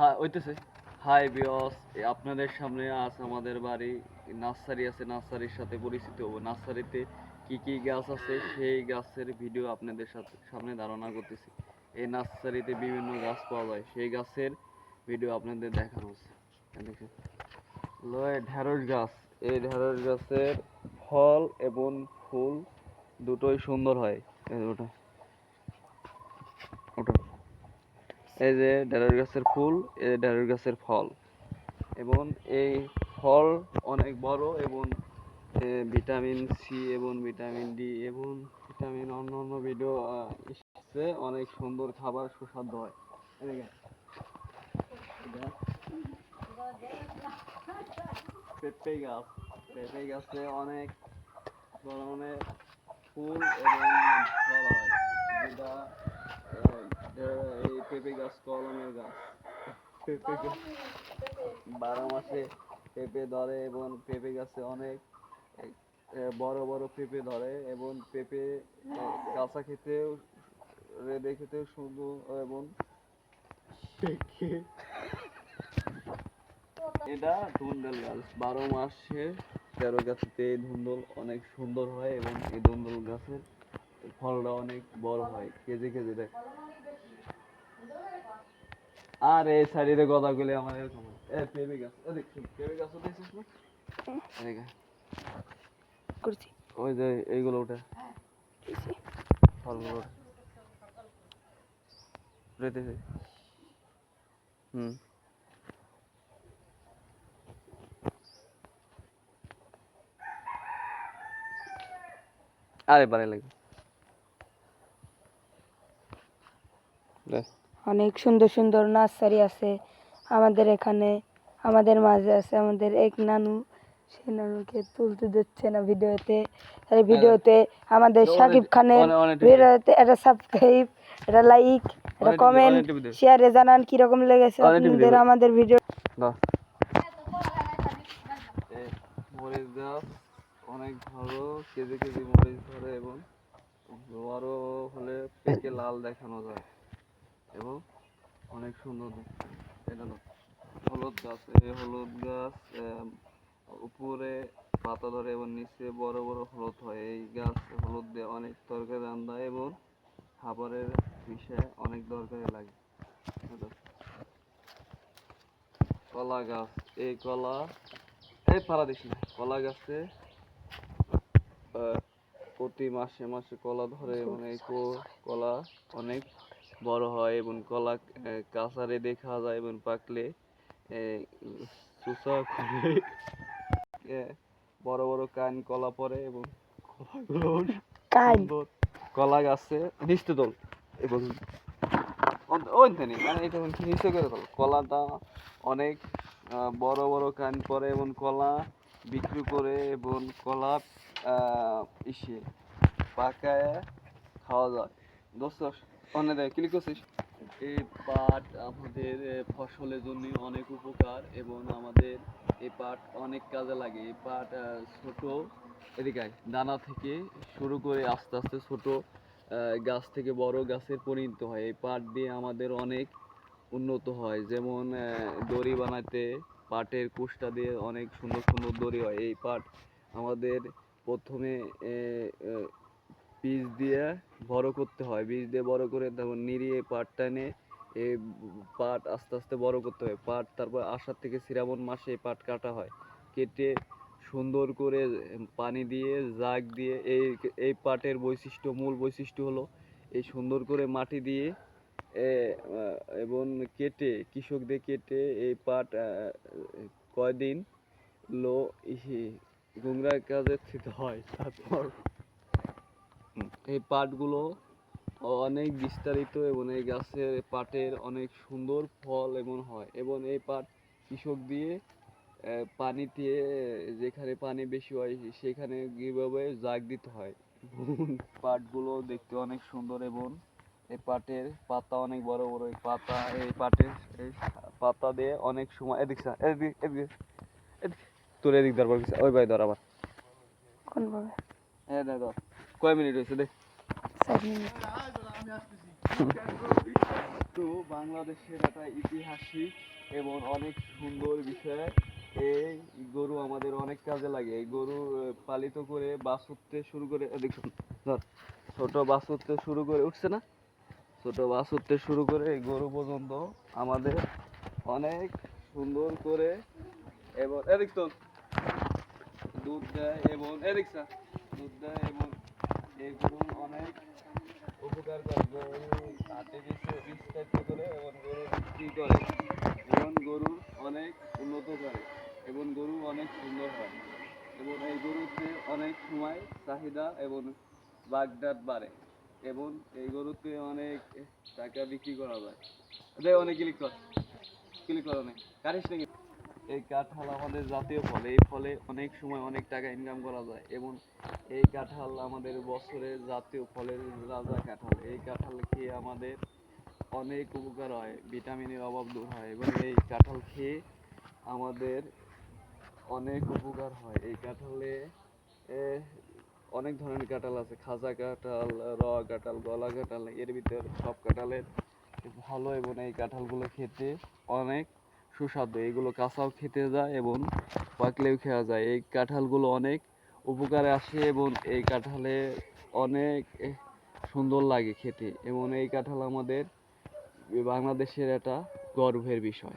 হ্যাঁ ওইতেছে হাই বিয়স আপনাদের সামনে আজ আমাদের বাড়ি নার্সারি আছে, নার্সারির সাথে পরিচিত হব। নার্সারিতে কি কি গাছ আছে, সেই গাছের ভিডিও আপনাদের সাথে, সামনে ধারণা করতেছি। এই নার্সারিতে বিভিন্ন গাছ পাওয়া যায়, সেই গাছের ভিডিও আপনাদের দেখানো হচ্ছে। ঢেঁড়স গাছ। এই ঢেঁড়স গাছের ফল এবং ফুল দুটোই সুন্দর হয়। ওটা। ওটা। এই যে ঢেঁড়স গাছের ফুল, এই ঢেঁড়স গাছের ফল। এবং এই ফল অনেক বড় এবং ভিটামিন সি এবং ভিটামিন ডি এবং ভিটামিন অন্য অন্য ভিডিও এসেছে। অনেক সুন্দর খাবার, সুস্বাদু হয়। পেঁপে গাছ। পেঁপে গাছে অনেক ধরনের ফুল এবং ফল হয়। যেটা এই পেঁপে গাছ কলমের গাছ। পেঁপে গাছ। বারো মাসে পেঁপে ধরে এবং পেঁপে গাছে অনেক বড় বড় পেঁপে ধরে এবং পেঁপে কাঁচা খেতেও রেঁধে খেতেও সুন্দর এবং এটা ধুন্দল গাছ। বারো মাসে তেরো গাছেতে এই ধুন্দল অনেক সুন্দর হয় এবং এই ধুন্দল গাছের ফলটা অনেক বড় হয়। কেজি কেজি দেখ। আর এই সাইডে কথা গুলি আমার এরকম। হয়। এ গাছ এ দেখ গাছ দেখছিস না? করছি। ওই যে এইগুলো ওঠে। ফলগুলো ওঠে। হুম। আরে বারে লাগবে দেখ অনেক সুন্দর সুন্দর নার্সারি আছে আমাদের এখানে আমাদের মাঝে আছে আমাদের এক নানু সে নানুকে তুলতে দিচ্ছে না ভিডিওতে এই ভিডিওতে আমাদের সাকিব খানের। ভিডিওতে এটা সাবস্ক্রাইব এটা লাইক এটা কমেন্ট। শেয়ারে জানান কীরকম লেগেছে আপনাদের আমাদের ভিডিও দাও মরিচ অনেক ভালো কেজি কেজি মরিচ ধরে এবং বড় হলে পেকে লাল দেখানো যায় এবং অনেক সুন্দর। এটা হলুদ গাছ এই হলুদ গাছ উপরে পাতা ধরে এবং নিচে বড় বড় হলুদ হয় এই গাছ হলুদ দিয়ে অনেক তরকারি রান্না এবং খাবারের বিষয়ে অনেক দরকারি লাগে কলা গাছ, এই কলা, এই পাড়া দিস না, কলা গাছে প্রতি মাসে মাসে কলা ধরে এবং এই কলা অনেক বড় হয় এবং কলা আহ, কাঁচা রেঁধে খাওয়া যায় এবং পাকলে চুষা এ, বড় বড় কান কলা পড়ে এবং কলাগুলো। কলা গাছে তোল এবং ওইখানে মানে এটা নিচে করে তোল কলাটা অনেক বড় বড় কান পরে এবং কলা বিক্রি করে এবং কলা ইসে পাকায় খাওয়া যায়। দোস্ত অনেক ক্লিক করছিস এই পাট আমাদের ফসলের জন্য অনেক উপকার এবং আমাদের এই পাট অনেক কাজে লাগে। এই পাট ছোট এদিকে দানা থেকে শুরু করে আস্তে আস্তে ছোট গাছ থেকে বড় গাছের পরিণত হয়। এই পাট দিয়ে আমাদের অনেক উন্নত হয়। যেমন দড়ি বানাতে পাটের কুষ্টা দিয়ে অনেক সুন্দর সুন্দর দড়ি হয়। এই পাট আমাদের প্রথমে এ, দিয়ে বড় করতে হয়, বীজ দিয়ে বড় করে তারপর নিড়িয়ে পাট টানে এই পাট আস্তে আস্তে বড় করতে হয়। পাট তারপর আষাঢ় থেকে শ্রাবণ মাসে পাট কাটা হয়। কেটে সুন্দর করে পানি দিয়ে, জাগ দিয়ে, এই এই পাটের বৈশিষ্ট্য, মূল বৈশিষ্ট্য হলো এই সুন্দর করে মাটি দিয়ে এবং কেটে কৃষকদের কেটে এই পাট কয়দিন লো গুংরা কাজে হয়। তারপর এই পাটগুলো অনেক বিস্তারিত এবং এই গাছের পাটের অনেক সুন্দর ফল এবং হয়। এবং এই পাট কৃষক দিয়ে আহ, পানি দিয়ে যেখানে পানি বেশি হয় সেখানে কীভাবে জাগ দিতে হয়। পাটগুলো দেখতে অনেক সুন্দর এবং এই পাটের পাতা অনেক বড় বড়। এই পাতা এই পাটের এই পাতা দিয়ে অনেক সময় এদিক এদিক এদিক এদিক তোর এদিক দরবার ওই ভাই ধর আবার। কোন ভাবে? হ্যাঁ দাদা কয় মিনিট হয়েছে দেখ সাত মিনিট। তো বাংলাদেশের একটা ঐতিহাসিক এবং অনেক সুন্দর বিষয় এই গরু আমাদের অনেক কাজে লাগে। এই গরু পালিত করে বাছুরতে শুরু করে দেখুন ধর ছোট বাছুরতে শুরু করে উঠছে না? ছোট বাছুরতে শুরু করে এই গরু পর্যন্ত আমাদের অনেক সুন্দর করে এবং এদিক তো দুধ দেয় এবং এদিক স্যার দুধ দেয় এবং এই গরু অনেক উপকার করে। গরু বেচে বিস্তারিত করে, এবং গরু বিক্রি করে, এবং গরুর অনেক উন্নত করে, এবং গরু অনেক সুন্দর হয়। এবং এই গরুতে অনেক সময় চাহিদা এবং বাগদাদ বাড়ে, এবং এই গরুতে অনেক টাকা বিক্রি করা যায় অনেক ক্লিক কর। ক্লিক কর অনেক। কারিস নাকি? এই কাঁঠাল আমাদের জাতীয় ফল, এই ফলে অনেক সময় অনেক টাকা ইনকাম করা যায় এবং এই কাঁঠাল আমাদের বছরের জাতীয় ফলের রাজা কাঁঠাল। এই কাঁঠাল খেয়ে আমাদের অনেক উপকার হয় ভিটামিনের অভাব দূর হয় এবং এই কাঁঠাল খেয়ে আমাদের অনেক উপকার হয়। এই কাঁঠালে অনেক ধরনের কাঁঠাল আছে, খাজা কাঁঠাল র কাঁঠাল, গলা কাঁঠাল, এর ভিতর সব কাঁঠালের ভালো এবং এই কাঁঠালগুলো খেতে অনেক সুস্বাদু, এগুলো কাঁচাও খেতে যায় এবং পাকলেও খাওয়া যায়। এই কাঁঠালগুলো অনেক উপকারে আসে এবং এই কাঁঠালে অনেক সুন্দর লাগে খেতে এবং এই কাঁঠাল আমাদের বাংলাদেশের একটা গর্বের বিষয়।